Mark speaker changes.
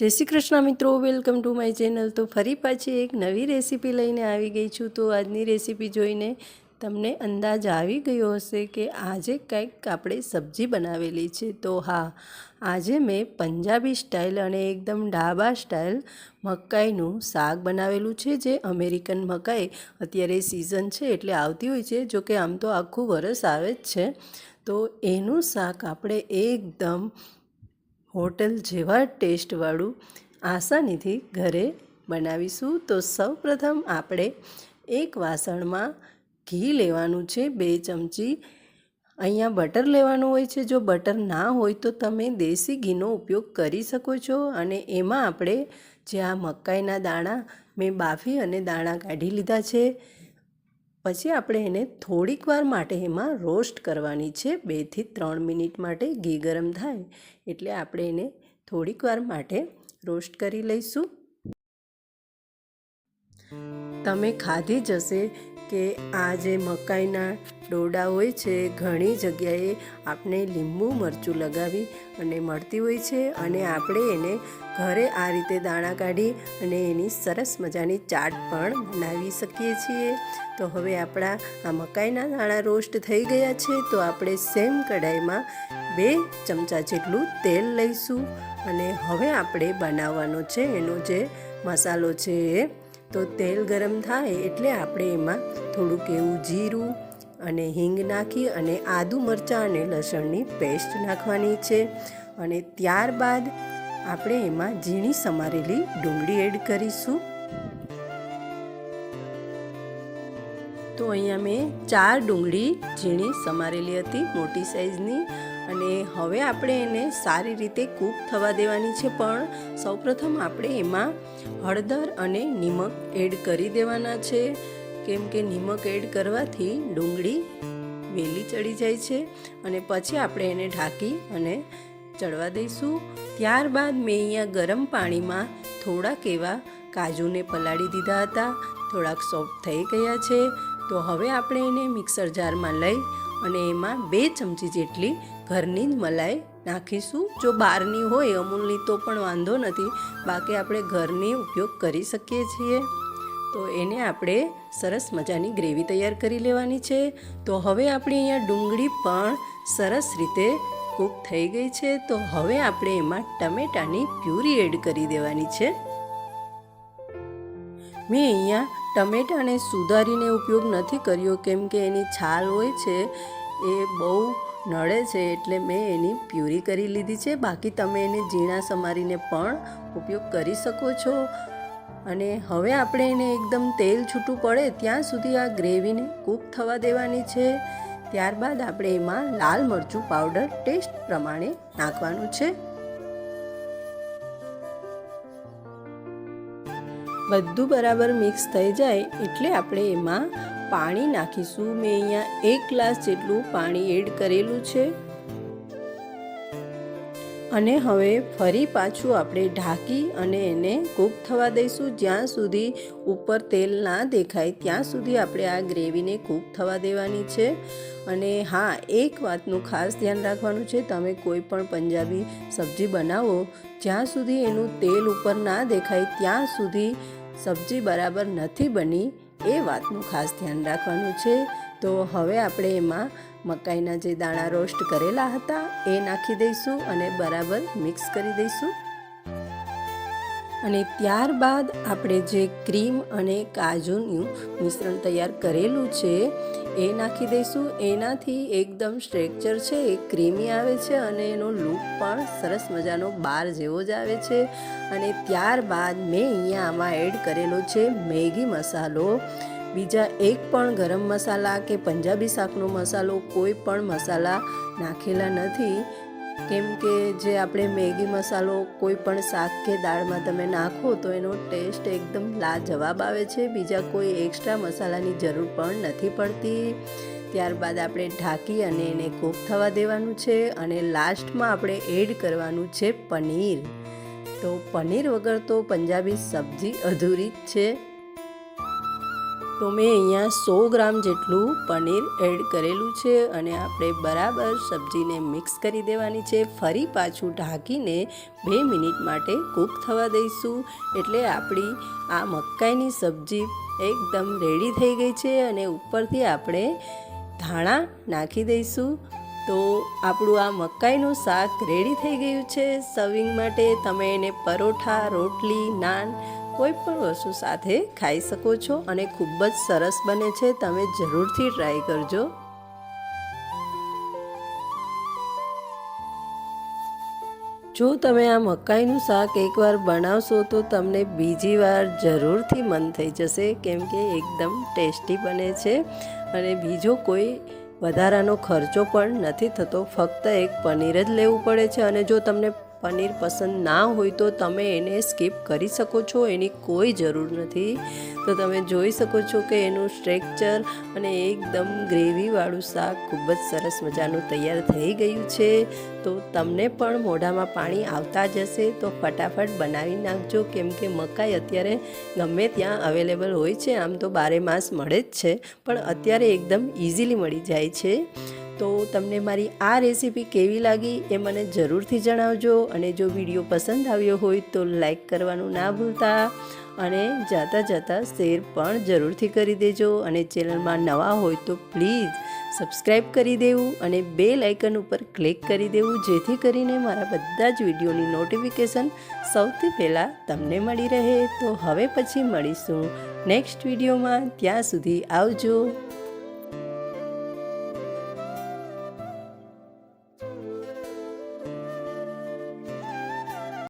Speaker 1: જય શ્રી કૃષ્ણ મિત્રો, welcome to my channel. તો ફરી પાછી એક નવી રેસીપી લઈને આવી ગઈ છું. તો આજની રેસીપી જોઈને તમને અંદાજ આવી ગયો હશે કે આજે કંઈક આપણે સબ્જી બનાવેલી છે. તો હા, આજે મેં પંજાબી સ્ટાઇલ અને એકદમ ડાબા સ્ટાઇલ મકાઈનું શાક બનાવેલું છે, જે અમેરિકન મકાઈ અત્યારે સિઝન છે, એટલે આવતી હોય છે, જો કે આમ તો આખું વરસ આવે જ છે. તો એનું શાક આપણે એકદમ હોટલ જેવા ટેસ્ટવાળું આસાનીથી ઘરે બનાવીશું. તો સૌપ્રથમ આપણે એક વાસણમાં ઘી લેવાનું છે, બે ચમચી અહીંયા બટર લેવાનું હોય છે. જો બટર ના હોય તો તમે દેશી ઘીનો ઉપયોગ કરી શકો છો અને એમાં આપણે જે આ મકાઈના દાણા મેં બાફી અને દાણા કાઢી લીધા છે. પછી આપણે એને થોડીક વાર માટે એમાં રોસ્ટ કરવાની છે. બેથી ત્રણ મિનિટ માટે ઘી ગરમ થાય એટલે આપણે એને થોડીક વાર માટે રોસ્ટ કરી લઈશું. તમે ખાધી જ હશે. કે આ જે મકાઈના ડોડા હોય છે, ઘણી જગ્યાએ આપણે લીંબુ મરચું લગાવી અને મળતી હોય છે અને આપણે એને ઘરે આ રીતે દાણા કાઢી અને એની સરસ મજાની ચાટ પણ બનાવી શકીએ છીએ. તો હવે આપણા આ મકાઈના દાણા રોસ્ટ થઈ ગયા છે, તો આપણે સેમ કઢાઈમાં બે ચમચા જેટલું તેલ લઈશું અને હવે આપણે બનાવવાનો છે, એનો જે મસાલો છે એ તો તેલ ગરમ થાય એટલે આપણે એમાં થોડુંક એવું જીરું અને હિંગ નાખી અને આદુ મરચાં અને લસણની પેસ્ટ નાખવાની છે. અને ત્યારબાદ આપણે એમાં ઝીણી સમારેલી ડુંગળી એડ કરીશું. તો અહીંયા મેં ચાર ડુંગળી ઝીણી સમારેલી હતી, મોટી સાઇઝની અને હવે આપણે એને સારી રીતે કૂક થવા દેવાની છે પણ સૌપ્રથમ આપણે એમાં હળદર અને નિમક એડ કરી દેવાના છે. કેમ કે નિમક એડ કરવાથી ડુંગળી વેલી ચડી જાય છે અને પછી આપણે એને ઢાંકી અને ચડવા દઈશું. ત્યારબાદ મેં અહીંયા ગરમ પાણીમાં થોડાક એવા કાજુને પલાળી દીધા હતા. થોડાક સોફ્ટ થઈ ગયા છે. તો હવે આપણે એને મિક્સર જારમાં લઈ અને એમાં બે ચમચી જેટલી ઘરની જ મલાઈ નાખીશું. જો બહારની હોય અમૂલની તો પણ વાંધો નથી, બાકી આપણે ઘરની ઉપયોગ કરી શકીએ છીએ. તો એને આપણે સરસ મજાની ગ્રેવી તૈયાર કરી લેવાની છે. તો હવે આપણી અહીંયા ડુંગળી પણ સરસ રીતે કૂક થઈ ગઈ છે. તો હવે આપણે એમાં ટમેટાની પ્યુરી એડ કરી દેવાની છે. મેં અહીંયા ટમેટાને સુધારીને ઉપયોગ નથી કર્યો, કેમ કે એની છાલ હોય છે, એ બહુ નડે છે, એટલે મેં એની પ્યુરી કરી લીધી છે. બાકી તમે એને ઝીણા સમારીને પણ ઉપયોગ કરી શકો છો. અને હવે આપણે એને એકદમ તેલ છૂટું પડે ત્યાં સુધી આ ગ્રેવીને કૂક થવા દેવાની છે. ત્યારબાદ આપણે એમાં લાલ મરચું પાવડર ટેસ્ટ પ્રમાણે નાખવાનું છે. બધું બરાબર મિક્સ થઈ જાય એટલે આપણે એમાં પાણી નાખીશું. મેં અહીંયા એક ગ્લાસ જેટલું પાણી એડ કરેલું છે. અને હવે ફરી પાછું આપણે ઢાંકી અને એને કૂક થવા દઈશું. જ્યાં સુધી ઉપર તેલ ના દેખાય, ત્યાં સુધી આપણે આ ગ્રેવીને કૂક થવા દેવાની છે. અને હા, એક વાતનું ખાસ ધ્યાન રાખવાનું છે, તમે કોઈ પણ પંજાબી સબ્જી બનાવો, જ્યાં સુધી એનું તેલ ઉપર ના દેખાય, ત્યાં સુધી સબ્જી બરાબર નથી બની એ વાતનું ખાસ ધ્યાન રાખવાનું છે. તો હવે આપણે એમાં મકાઈના જે દાણા રોસ્ટ કરેલા હતા એ નાખી દઈશું અને બરાબર મિક્સ કરી દઈશું. અને ત્યારબાદ આપણે જે ક્રીમ અને કાજુનું મિશ્રણ તૈયાર કરેલું છે, એ નાખી દઈશું. એનાથી એકદમ સ્ટ્રેક્ચર છે, એ ક્રીમી આવે છે અને એનો લુક પણ સરસ મજાનો બાર જેવો જ આવે છે. અને ત્યારબાદ મેં અહીંયા આમાં એડ કરેલો છે મેગી મસાલો. બીજા એક પણ ગરમ મસાલા કે પંજાબી શાકનો મસાલો કોઈ પણ મસાલા નાખેલા નથી. કેમ કે જે આપણે મેગી મસાલો કોઈ પણ શાક કે દાળમાં તમે નાખો તો એનો ટેસ્ટ એકદમ લાજવાબ આવે છે. બીજા કોઈ એક્સ્ટ્રા મસાલાની જરૂર પણ નથી પડતી. ત્યારબાદ આપણે ઢાંકી અને એને કૂક થવા દેવાનું છે અને લાસ્ટમાં આપણે એડ કરવાનું છે પનીર. તો પનીર વગર તો પંજાબી સબ્જી અધૂરી જ છે. તો મેં અહીંયા સો ગ્રામ જેટલું પનીર એડ કરેલું છે અને આપણે બરાબર સબ્જીને મિક્સ કરી દેવાની છે. ફરી પાછું ઢાંકીને બે મિનિટ માટે કૂક થવા દઈશું. એટલે આપણી આ મકાઈની સબ્જી એકદમ રેડી થઈ ગઈ છે અને ઉપરથી આપણે ધાણા નાખી દઈશું. તો આપણું આ મકાઈનું શાક રેડી થઈ ગયું છે. સર્વિંગ માટે તમે એને પરોઠા, રોટલી, નાન કોઈ પણ વસ્તુ સાથે ખાઈ શકો છો અને ખૂબ જ સરસ બને છે. તમે જરૂરથી ટ્રાય કરજો. જો તમે આ મકાઈનું શાક એકવાર બનાવશો તો તમને બીજી વાર જરૂરથી મન થઈ જશે, કેમ કે એકદમ ટેસ્ટી બને છે. અને બીજો કોઈ વધારાનો ખર્ચો પણ નથી થતો. ફક્ત એક પનીર જ લેવું પડે છે અને જો તમને પનીર પસંદ ના હોય તો તમે એને સ્કીપ કરી શકો છો, એની કોઈ જરૂર નથી. તો તમે જોઈ શકો છો કે એનું સ્ટ્રેક્ચર અને એકદમ ગ્રેવીવાળું શાક ખૂબ જ સરસ મજાનું તૈયાર થઈ ગયું છે. તો તમને પણ મોઢામાં પાણી આવતા જશે તો ફટાફટ બનાવી નાખજો. કેમ કે મકાઈ અત્યારે ગમે ત્યાં અવેલેબલ હોય છે, આમ તો બારે માસ મળે જ છે, પણ અત્યારે એકદમ ઇઝીલી મળી જાય છે. તો તમને મારી આ રેસીપી કેવી લાગી એ મને જરૂરથી જણાવજો અને જો વીડિયો પસંદ આવ્યો હોય તો લાઈક કરવાનું ના ભૂલતા અને જાતા જાતા શેર પણ જરૂરથી કરી દેજો અને ચેનલમાં નવા હોય તો પ્લીઝ સબસ્ક્રાઈબ કરી દેવું અને બે લાઇકન ઉપર ક્લિક કરી દેવું જેથી કરીને મારા બધા જ વિડીયોની નોટિફિકેશન સૌથી પહેલાં તમને મળી રહે. તો હવે પછી મળીશું નેક્સ્ટ વિડીયોમાં. ત્યાં સુધી આવજો.